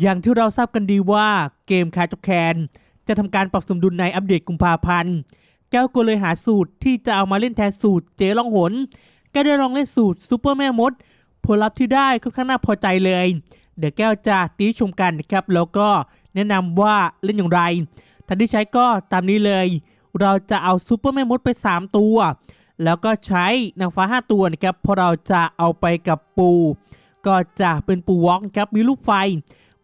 อย่างที่เราทราบกันดีว่าเกมคาจกแคนจะทำการปรับสมดุลในอัปเดตกุมภาพันธ์แก้วก็เลยหาสูตรที่จะเอามาเล่นแทนสูตรเจล่องหนแก้วได้ลองเล่นสูตรซูเปอร์แม่มด ผลลัพธ์ที่ได้ค่อนข้างน่าพอใจเลย เดี๋ยวแก้วจะตีชมกันนะครับ แล้วก็แนะนำว่าเล่นอย่างไรท่านที่ใช้ก็ตามนี้เลย เราจะเอาซูเปอร์แม่มดไป 3 ตัว แล้วก็ใช้นางฟ้า 5 ตัวนะครับพราะเราจะเอาไปกับปู ก็จะเป็นปูวอล์กครับมีลูกไฟ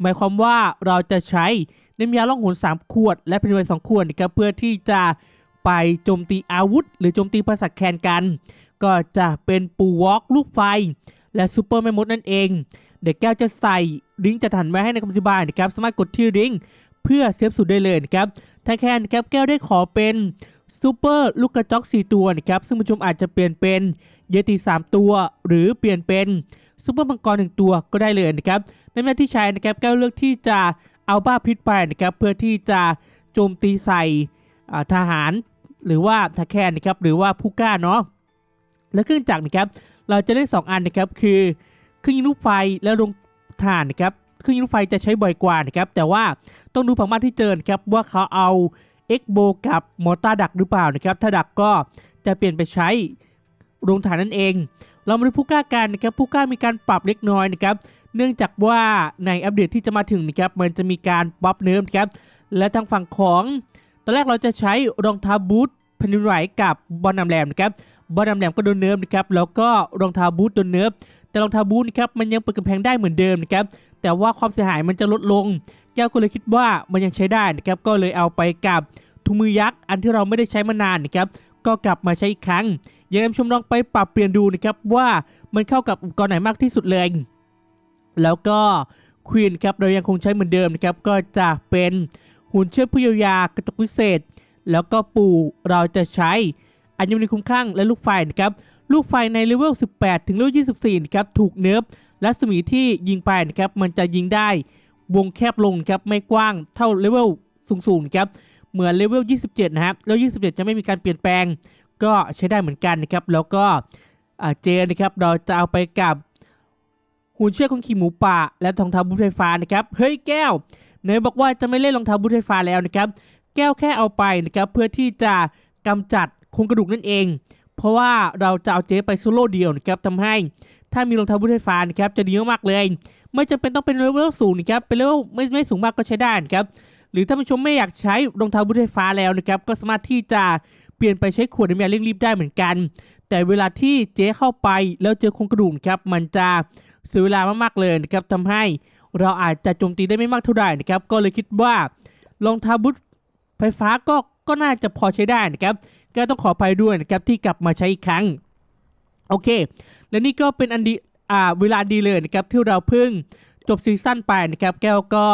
หมายความว่าเราจะใช้น้ำยาล่องหน3 ขวด และเพนไวสองขวดนะครับเพื่อที่จะไปโจมตีอาวุธ หรือโจมตีประสักแคนกัน ก็จะเป็นปูวอล์กลูกไฟ และซูเปอร์แมมมดนั่นเอง เด็กแก้วจะใส่ลิงก์จะถันไว้ให้ในคำอธิบายนะครับสามารถกดที่ลิงก์เพื่อเซฟสุดได้เลยนะครับถ้าแคนครับแก้วได้ขอเป็นซูเปอร์ลูกกระจอก 4 ตัวนะครับซึ่งผู้ชมอาจจะเปลี่ยนเป็นเยติ 3 ตัว หรือเปลี่ยนเป็นซูเปอร์มังกรหนึ่งตัวก็ได้เลยนะครับ ในแม้ที่ใช้นะครับแก้วเลือกที่จะเอาบ้าพิษไปนะครับเพื่อที่จะโจมตีใส่ทหารหรือว่าทาแคนนะครับหรือว่าผู้กล้าเนาะและเครื่องจักรนะครับเราจะได้ 2 อันนะครับคือเครื่องยิงลูกไฟและลงถ่านนะครับเครื่องยิงลูกไฟจะใช้บ่อยกว่านะครับแต่ว่าต้องดูผังบ้านที่เจอนะครับว่าเขาเอาเอ็กโบกับมอร์ตาร์ดักหรือเปล่านะครับถ้าดักก็จะเปลี่ยนไปใช้โรงถ่านนั่นเอง เรามาดูผู้กล้ากันนะครับผู้กล้ามีการปรับเล็กน้อยนะครับ เนื่องจากว่าในอัปเดตที่จะมาถึงนะครับมันจะมีการปรับเนิร์ฟครับและทางฝั่งของตอนแรกเราจะใช้รองเท้าบูทแผ่นดินไหวกับบอลนำแหลมนะครับบอลนำแหลมก็โดนเนิร์ฟนะครับแล้วก็รองเท้าบูทโดนเนิร์ฟแต่รองเท้าบูทนะครับมันยังเปิดกำแพงได้เหมือนเดิมนะครับแต่ว่าความเสียหายมันจะลดลง แก้วก็เลยคิดว่ามันยังใช้ได้นะครับก็เลยเอาไปกับถุงมือยักษ์อันที่เราไม่ได้ใช้มานานนะครับก็กลับมาใช้อีกครั้งอยากให้ชมลองไปปรับเปลี่ยนดูนะครับว่ามันเข้ากับอุปกรณ์ไหนมากที่สุดเลย แล้วก็ควีนครับเรายังคงใช้เหมือนเดิมนะครับก็จะเป็นหุ่นเชือกผู้เยียวยากระจกวิเศษ แล้วก็ปู่เราจะใช้อัญมณีคุ้มข้างและลูกไฟนะครับลูกไฟในเลเวล 18 ถึงเลเวล 24 นะครับ ถูกเนิร์ฟและสมีที่ยิงไปนะครับ มันจะยิงได้วงแคบลงครับไม่กว้างเท่าเลเวลสูงๆนะครับเหมือนเลเวล 27 นะครับแล้ว27 จะไม่มีการเปลี่ยนแปลง ก็ใช้ได้เหมือนกันนะครับ แล้วก็เจนะครับเราจะเอาไปกับ หุ่นเชือกของขี่หมูป่า และรองเท้าบูทไฟฟ้านะครับเฮ้ยแก้วเนยบอกว่าจะไม่เล่นรองเท้าบูทไฟฟ้าแล้วนะครับ แก้วแค่เอาไปนะครับเพื่อที่จะกำจัดโครงกระดูกนั่นเอง เพราะว่าเราจะเอาเจ๊ไปโซโล่เดียวนะครับทำให้ถ้ามีรองเท้าบูทไฟฟ้านะครับจะดีมากๆเลย ไม่จำเป็นต้องเป็นเลเวลสูงนะครับเป็นเลเวลไม่ไม่สูงมากก็ใช้ได้นะครับหรือถ้าผู้ชมไม่อยากใช้รองเท้าบูทไฟฟ้าแล้วนะครับก็สามารถที่จะเปลี่ยนไปใช้ขวดน้ำยาเร่งรีบได้เหมือนกัน แต่เวลาที่เจ๊เข้าไปแล้วเจอโครงกระดูกครับมันจะ เสียเวลามากๆเลยนะครับทำให้เราอาจจะโจมตีได้ไม่มากเท่าไหร่นะครับ ก็เลยคิดว่ารองเท้าบูทไฟฟ้าก็ก็น่าจะพอใช้ได้นะครับ ก็ต้องขออภัยด้วยนะครับที่กลับมาใช้อีกครั้ง โอเค และนี่ก็เป็นอันดีอ่าเวลาดีเลยนะครับที่เราเพิ่งจบซีซั่นไปนะครับ แก้วก็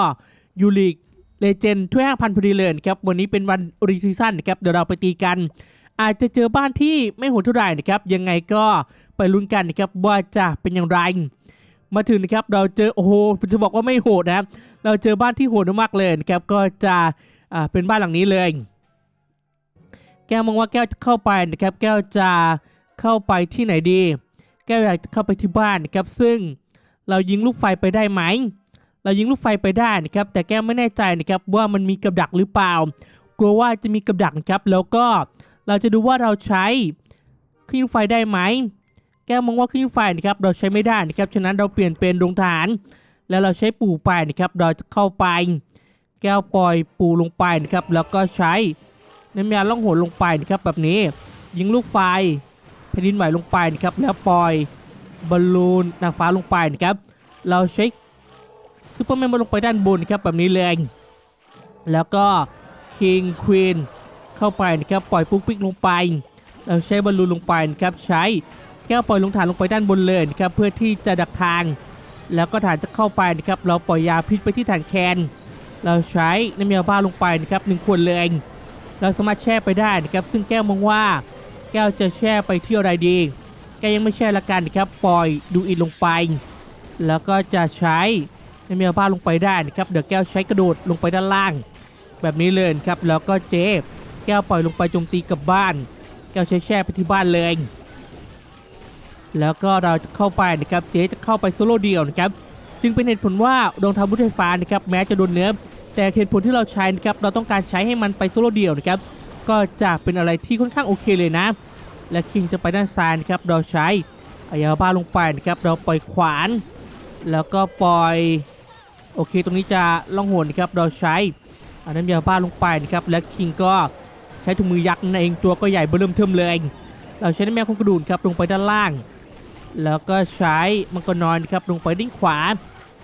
ยูริกเลเจนด์ถ้วยห้าพันพอดีเลยนะครับวันนี้เป็นวันรีซีซั่นนะครับเดี๋ยวเราไปตีกัน อาจจะเจอบ้านที่ไม่โหดเท่าไหร่นะครับยังไงก็ไปลุ้นกันนะครับว่าจะเป็นอย่างไร มาถึงนะครับเราเจอโอ้โหจะบอกว่าไม่โหดนะครับเราเจอบ้านที่โหดมากๆเลยนะครับก็จะอ่าเป็นบ้านหลังนี้เลย แก้วมองว่าแก้วจะเข้าไปนะครับ แก้วจะเข้าไปที่ไหนดี แก้วอยากจะเข้าไปที่บ้านนะครับซึ่งเรายิงลูกไฟไปได้ไหม เรายิงลูกไฟไปได้นะครับ แต่แก้วไม่แน่ใจนะครับว่ามันมีกับดักหรือเปล่ากลัวว่าจะมีกับดักนะครับ แล้วก็เราจะดูว่าเราใช้เครื่องยิงไฟได้ไหม แก้วมองว่าเครื่องยิงไฟนะครับเราใช้ไม่ได้นะครับฉะนั้นเราเปลี่ยนเป็นโรงทหารแล้วเราใช้ปู่ไปนะครับเราจะเข้าไป แก้วปล่อยปู่ลงไปนะครับแล้วก็ใช้น้ำยาล่องหนลงไปนะครับแบบนี้ ยิงลูกไฟแผ่นดินไหวลงไปนะครับแล้วปล่อยบอลลูนนางฟ้าลงไปนะครับเราใช้ซูเปอร์แมนมาลงไปด้านบนนะครับแบบนี้เลยแล้วก็คิงควีนเข้าไปนะครับปล่อยปุ๊กปิ๊กลงไป เราใช้บอลลูนลงไปนะครับใช้ แก้วปล่อยลงฐานลงไปด้านบนเลยนะครับเพื่อที่จะดักทาง แล้วก็ฐานจะเข้าไปนะครับเราปล่อยยาพิษไปที่ฐานแคน เราใช้น้ำยาบ้าลงไปนะครับหนึ่งขวดเลย เราสามารถแช่ไปได้นะครับซึ่งแก้วมองว่า แก้วจะแช่ไปเที่อะไรดีแก้วยังไม่แช่ละกันนะครับปล่อยดูอินลงไป แล้วก็จะใช้น้ำยาบ้าลงไปได้นะครับเดี๋ยวแก้วใช้กระโดดลงไปด้านล่าง แบบนี้เลยนะครับแล้วก็เจ๊แก้วปล่อยลงไปโจมตีกับบ้าน แก้วใช้แช่ไปที่บ้านเลย แล้วก็เราจะเข้าไปนะครับเจ๊จะเข้าไปโซโล่เดียวนะครับจึงเป็นเหตุผลว่ารองเท้าบูทไฟฟ้านะครับแม้จะโดนเนื้อแต่เหตุผลที่เราใช้นะครับเราต้องการใช้ให้มันไปโซโล่เดี่ยวนะครับก็จะเป็นอะไรที่ค่อนข้างโอเคเลยนะ และคิงจะไปด้านซ้ายนะครับเราใช้อายาบ้าลงไปนะครับเราปล่อยขวาน แล้วก็ปล่อยโอเค ตรงนี้จะล่องหนนะครับเราใช้อันนั้นยาบ้าลงไปนะครับและคิงก็ใช้ถุงมือยักษ์นั่นเองตัวก็ใหญ่เบิ่มเทิมเลย เราใช้แมวคงกระดูนครับลงไปด้านล่าง แล้วก็ใช้มังกรนอยนครับลงไปด้านขวา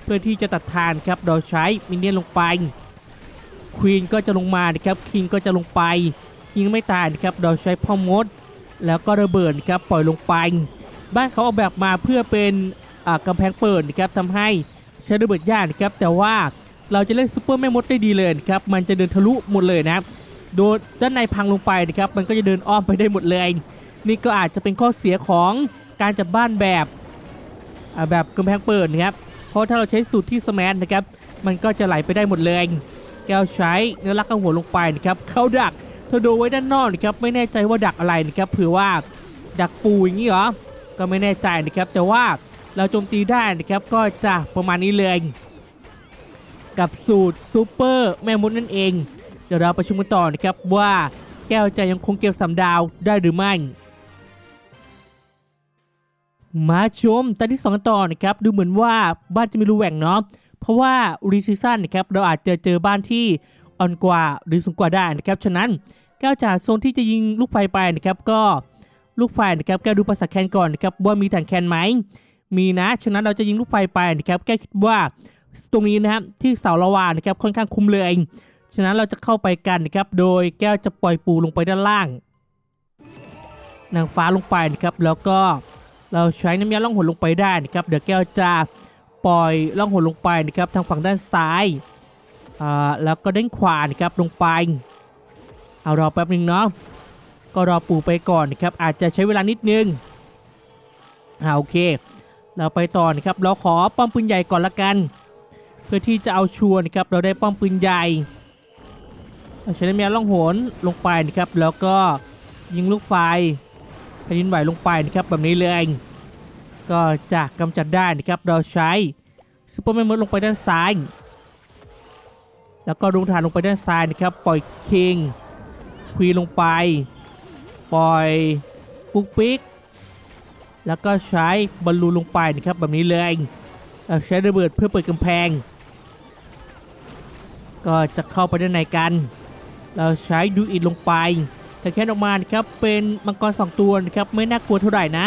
เพื่อที่จะตัดทานครับเราใช้มินเนี่ยนลงไปควีนก็จะลงมานะครับคิงก็จะลงไปยิงไม่ตายนะครับเราใช้พ่อมด แล้วก็ระเบิดครับปล่อยลงไป บ้านเขาออกแบบมาเพื่อเป็นกำแพงเปิดนะครับทำให้ใช้ระเบิดยากนะครับแต่ว่าเราจะเล่นซูเปอร์แม่มดได้ดีเลยครับมันจะเดินทะลุหมดเลยนะครับโดยด้านในพังลงไปนะครับมันก็จะเดินอ้อมไปได้หมดเลย นี่ก็อาจจะเป็นข้อเสียของ การจับบ้านแบบแบบกำแพงเปิดนะครับ เพราะถ้าเราใช้สูตรที่สแมนนะครับ มันก็จะไหลไปได้หมดเลย แก้วใช้เนื้อรักข้างหัวลงไปนะครับ เข้าดักเธอดูไว้ด้านนอกนะครับ ไม่แน่ใจว่าดักอะไรนะครับ เผื่อว่าดักปูอย่างนี้เหรอ ก็ไม่แน่ใจนะครับ แต่ว่าเราโจมตีได้นะครับ ก็จะประมาณนี้เลย กับสูตรซูเปอร์แม่มดนั่นเอง เดี๋ยวเราประชุมกันต่อนะครับว่าแก้วจะยังคงเก็บสามดาวได้หรือไม่ มาชมตอนที่สองต่อนะครับดูเหมือนว่าบ้านจะมีรูแหว่งเนาะเพราะว่ารีซีซั่นนะครับเราอาจจะเจอบ้านที่อ่อนกว่าหรือสูงกว่าได้นะครับฉะนั้นแก้วจากโซนที่จะยิงลูกไฟไปนะครับก็ลูกไฟนะครับแก้ดูภาษาแคนก่อนนะครับว่ามีถังแคนไหมมีนะฉะนั้นเราจะยิงลูกไฟไปนะครับแก้วคิดว่าตรงนี้นะครับที่เสาละวานะครับค่อนข้างคุ้มเลยฉะนั้นเราจะเข้าไปกันนะครับโดยแก้วจะปล่อยปูลงไปด้านล่างนางฟ้าลงไปนะครับแล้วก็ เราใช้น้ำยาล่องหนลงไปได้นะครับ เดี๋ยวแก้วจะปล่อยล่องหนลงไปนะครับทางฝั่งด้านซ้ายอ่าแล้วก็ด้านขวานะครับลงไป เอารอแป๊บหนึงเนาะก็รอปู่ไปก่อนนะครับอาจจะใช้เวลานิดนึงอ่าโอเค เราไปต่อนะครับเราขอป้อมปืนใหญ่ก่อนละกัน เพื่อที่จะเอาชัวร์นะครับเราได้ป้อมปืนใหญ่เราใช้น้ำยาล่องหนลงไปนะครับแล้วก็ยิงลูกไฟ ผ่นดินไหวลงไปนะครับแบบนี้เลยก็จะกำจัดได้นะครับเราใช้ซูเปอร์แมนมดลงไปด้านซ้าย แล้วก็ลงฐานลงไปด้านซ้ายนะครับปล่อยคิงควีลงไป ปล่อยปุ๊กปิ๊กแล้วก็ใช้บอลลูนลงไปนะครับแบบนี้เลยเราใช้ระเบิดเพื่อเปิดกำแพง ก็จะเข้าไปด้านในกัน เราใช้ดูอิดลงไป แต่แค่ออกมานะครับเป็นมังกรสองตัวนะครับไม่น่ากลัวเท่าไหร่นะ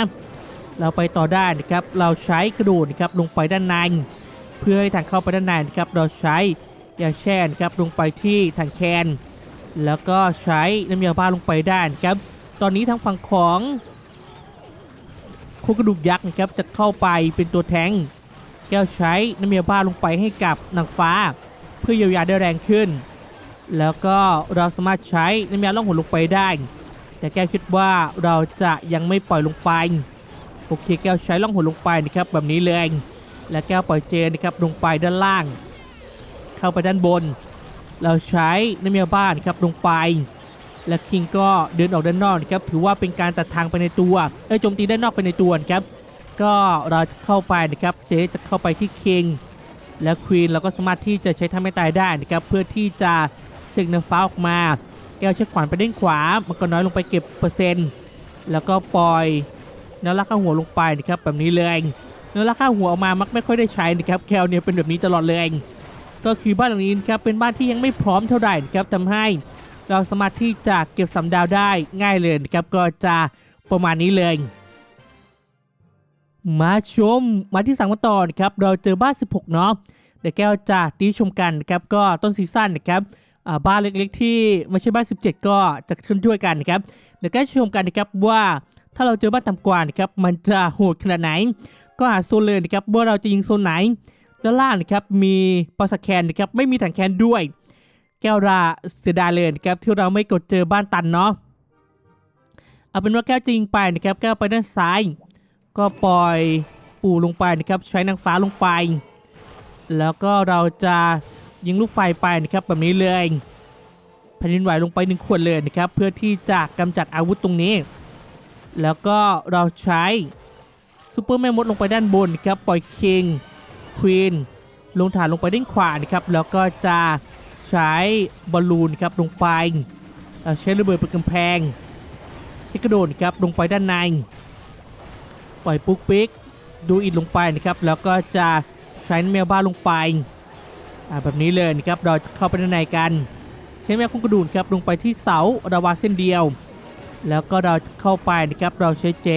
เราไปต่อได้นะครับเราใช้กระโดดนะครับลงไปด้านในเพื่อให้ทางเข้าไปด้านในนะครับเราใช้ยาแช่นะครับลงไปที่ถังแคน แล้วก็ใช้น้ำยาบ้าลงไปได้นะครับ ตอนนี้ทางฝั่งของโครงกระดูกยักษ์นะครับจะเข้าไปเป็นตัวแทงแก้วใช้น้ำยาบ้าลงไปให้กับนางฟ้า เพื่อเยียวยาได้แรงขึ้น แล้วก็เราสามารถใช้น้ำยาล่องหนลงไปได้ แต่แก้วคิดว่าเราจะยังไม่ปล่อยลงไป โอเคแก้วใช้ล่องหนลงไปนะครับแบบนี้เลย และแก้วปล่อยเจนนะครับลงไปด้านล่าง เข้าไปด้านบน เราใช้น้ำยาบ้านครับลงไป และคิงก็เดินออกด้านนอกนะครับถือว่าเป็นการตัดทางไปในตัวเอ้ยโจมตีด้านนอกไปในตัวนะครับ ก็เราจะเข้าไปนะครับเจจะเข้าไปที่คิงและควีนเราก็สามารถที่จะใช้ท่าไม่ตายได้นะครับเพื่อที่จะ เสกน้ำฟ้าออกมา แก้วใช้ขวานไปด้านขวา มันก็น้อยลงไปเก็บเปอร์เซ็นต์ แล้วก็ปล่อยเนื้อรักข้าหัวลงไปนะครับแบบนี้เลยเนื้อรักข้าหัวออกมามักไม่ค่อยได้ใช้นะครับแคลเนี่ยเป็นแบบนี้ตลอดเลยก็คือบ้านหลังนี้นะครับเป็นบ้านที่ยังไม่พร้อมเท่าไหร่นะครับทำให้เราสามารถที่จะเก็บสำดาวได้ง่ายเลยนะครับก็จะประมาณนี้เลยมาชมมาที่สังมาต่อนะครับเราเจอบ้าน 16 เนาะเดี๋ยวแก้วจะตีชมกันนะครับก็ต้นซีซั่นนะครับ บ้านเล็กๆ ที่ไม่ใช่บ้าน 17 ก็จะขึ้นด้วยกันนะครับเดี๋ยวก้วจะชมกันนะครับว่าถ้าเราเจอบ้านต่ำกว่านะครับมันจะโหดขนาดไหน ก็หาโซนเลยนะครับว่าเราจะยิงโซนไหนด้านล่างนะครับมีปราสแคนนะครับไม่มีถังแคนด้วย แก้วราเสียดายเลยนะครับที่เราไม่กดเจอบ้านตันเนาะเอาเป็นว่าแก้วจะยิงไปนะครับแก้วไปด้านซ้าย ก็ปล่อยปู่ลงไปนะครับใช้นางฟ้าลงไป แล้วก็เราจะ ยิงลูกไฟไปนะครับแบบนี้เลยแผ่นดินไหวลงไปหนึ่งขวดเลยนะครับเพื่อที่จะกำจัดอาวุธตรงนี้ แล้วก็เราใช้ซูเปอร์แมนมดลงไปด้านบนนะครับปล่อยคิงควีนลงฐานลงไปด้านขวานะครับแล้วก็จะใช้บอลลูนครับลงไปเอ่อใช้ระเบิดเป็นกำแพงใช้กระโดดครับลงไปด้านใน ปล่อยปุ๊กปิ๊กดูอิดลงไปนะครับแล้วก็จะใช้แมวบ้าลงไป อ่าแบบนี้เลยนะครับเราจะเข้าไปด้านในกัน ใช้แมวคุ้งกระดูนครับลงไปที่เสาระวาเส้นเดียว แล้วก็เราจะเข้าไปนะครับเราใช้เจ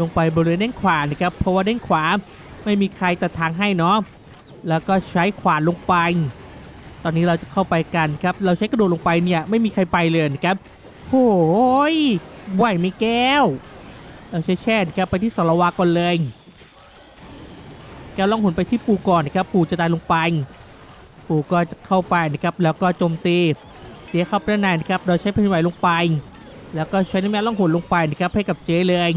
ลงไปบริเวณด้านขวานะครับเพราะว่าด้านขวาไม่มีใครตัดทางให้เนาะแล้วก็ใช้ขวานลงไป ตอนนี้เราจะเข้าไปกันครับเราใช้กระโดดลงไปเนี่ยไม่มีใครไปเลยนะครับโอ้ยไหวไหมแก้ว เราใช้แช่นะครับไปที่สารวาก่อนเลยแก้วล่องหนไปที่ปูก่อนนะครับปูจะตายลงไป ปูก็จะเข้าไปนะครับแล้วก็โจมตีเสียเข้าไปในนะครับเราใช้แผ่นไหวลงไป แล้วก็ใช้น้ำยาล่องหนลงไปนะครับให้กับเจเลย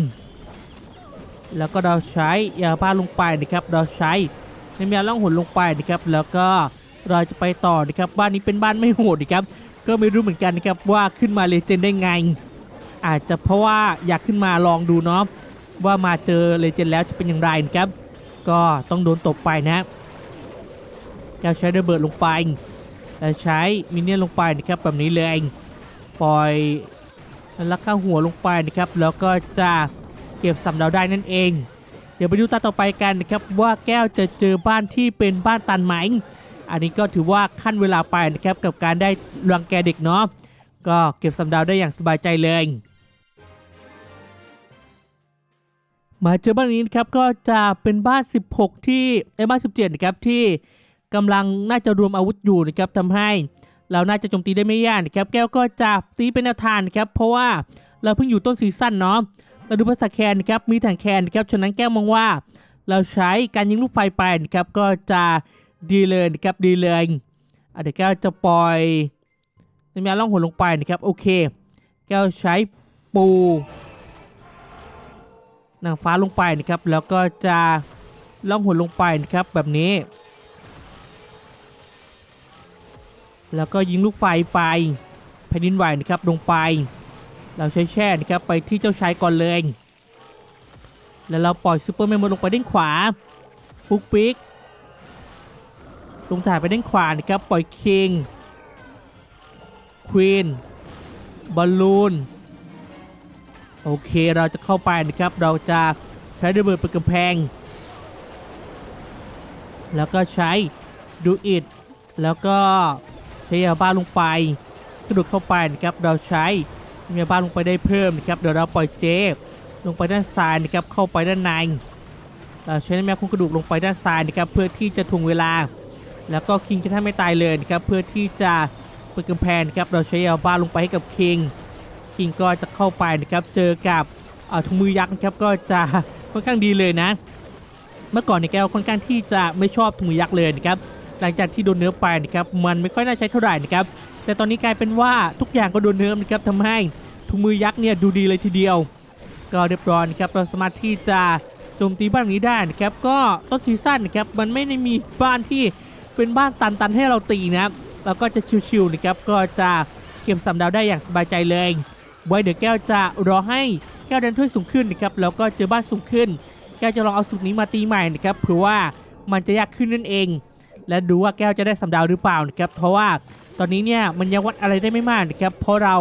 แล้วก็เราใช้ยาบ้าลงไปนะครับเราใช้น้ำยาล่องหนลงไปนะครับแล้วก็เราจะไปต่อนะครับบ้านนี้เป็นบ้านไม่โหดนะครับก็ไม่รู้เหมือนกันนะครับว่าขึ้นมาเลเจนด์ได้ไง อาจจะเพราะว่าอยากขึ้นมาลองดูเนาะว่ามาเจอเลเจนด์แล้วจะเป็นอย่างไรนะครับก็ต้องโดนตบไปนะ แกวใช้ระเบิดลงไปและใช้มินเนี่ยลงไปนะครับแบบนี้เลยปล่อยลักข้าหัวลงไปนะครับ แล้วก็จะเก็บสำเนาได้นั่นเอง เดี๋ยวไปดูตาต่อไปกันนะครับว่าแก้วจะเจอบ้านที่เป็นบ้านตันไหม อันนี้ก็ถือว่าขั้นเวลาไปนะครับกับการได้รังแกเด็กเนาะก็เก็บสำดาวได้อย่างสบายใจเลยมาเจอบ้านนี้นะครับก็จะเป็นบ้าน 16 ที่ไอ้บ้าน 17 นะครับที่ กำลังน่าจะรวมอาวุธอยู่นะครับทำให้เราน่าจะโจมตีได้ไม่ยากนะครับแก้วก็จะตีเป็นแนวทางนะครับเพราะว่าเราเพิ่งอยู่ต้นซีซั่นเนาะเราดูภาษาแคนนะครับมีถังแคนนะครับฉะนั้นแก้วมองว่า เราใช้การยิงลูกไฟไปนะครับก็จะดีเลยนะครับดีเลยเดี๋ยวแก้วจะปล่อยน้ำยาล่องหนลงไปนะครับโอเค แก้วใช้ปูนางฟ้าลงไปนะครับแล้วก็จะล่องหนลงไปนะครับแบบนี้ แล้วก็ยิงลูกไฟไปแผ่นดินไหวนะครับลงไป เราใช้แช่นะครับไปที่เจ้าชายก่อนเลย แล้วเราปล่อยซูเปอร์แมนลงไปด้านขวาปุ๊กปิ๊กลงถ่ายไปด้านขวานะครับปล่อยคิงควีนบอลลูนโอเคเราจะเข้าไปนะครับ เราจะใช้ระเบิดเป็นกำแพง แล้วก็ใช้ดูอิดแล้วก็ ช้ยาบ้าลงไปกระโดดเข้าไปนะครับเราใช้ยาบ้าลงไปได้เพิ่มนะครับเดี๋ยวเราปล่อยเจฟลงไปด้านซ้ายนะครับเข้าไปด้านในเราใช้น้ำยาคุมกระดูกลงไปด้านซ้ายนะครับเพื่อที่จะทวงเวลา แล้วก็คิงจะทำไม่ตายเลยนะครับเพื่อที่จะเปิดกำแพงนะครับเราใช้ยาบ้าลงไปให้กับคิงคิงก็จะเข้าไปนะครับเจอกับเอ่อถุงมือยักษ์นะครับก็จะค่อนข้างดีเลยนะ เมื่อก่อนเนี่ยแกค่อนข้างที่จะไม่ชอบถุงมือยักษ์เลยนะครับ หลังจากที่โดนเนื้อไปนะครับมันไม่ค่อยน่าใช้เท่าไหร่นะครับแต่ตอนนี้กลายเป็นว่าทุกอย่างก็โดนเนื้อนะครับทำให้ถุงมือยักษ์เนี่ยดูดีเลยทีเดียว ก็เรียบร้อยนะครับเราสามารถที่จะโจมตีบ้านนี้ได้นะครับก็ต้นซีซั่นนะครับมันไม่ได้มีบ้านที่เป็นบ้านตันๆให้เราตีนะครับเราก็จะชิวๆนะครับก็จะเก็บสำดาวได้อย่างสบายใจเลยไว้เดี๋ยวแก้วจะรอให้แก้วดันถ้วยสูงขึ้นนะครับแล้วก็เจอบ้านสูงขึ้น แก้วจะลองเอาสูตรนี้มาตีใหม่นะครับเผื่อว่ามันจะยากขึ้นนั่นเอง และดูว่าแก้วจะได้สำดาวหรือเปล่านะครับเพราะว่าตอนนี้เนี่ยมันยังวัดอะไรได้ไม่มากนะครับเพราะเรา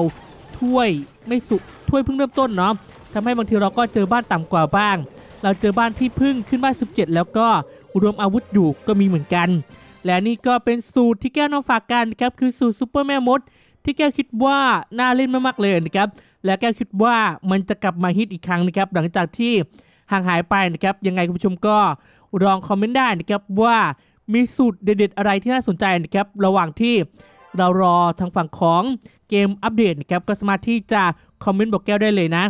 ถ้วยไม่สุกถ้วยเพิ่งเริ่มต้นเนาะทำให้บางทีเราก็เจอบ้านต่ำกว่าบ้าง เราเจอบ้านที่พึ่งขึ้นบ้าน 17 แล้วก็รวมอาวุธอยู่ก็มีเหมือนกัน และนี่ก็เป็นสูตรที่แก้วนำฝากกันนะครับคือสูตรซูเปอร์แม่มด ที่แก้วคิดว่าน่าเล่นมากๆเลยนะครับและแก้วคิดว่ามันจะกลับมาฮิตอีกครั้งนะครับหลังจากที่ห่างหายไปนะครับยังไงคุณผู้ชมก็ลองคอมเมนต์ได้นะครับว่า มีสูตรเด็ดๆอะไรที่น่าสนใจนะครับระหว่างที่เรารอทางฝั่งของเกมอัปเดตนะครับก็สามารถที่จะคอมเมนต์บอกแก้วได้เลยนะ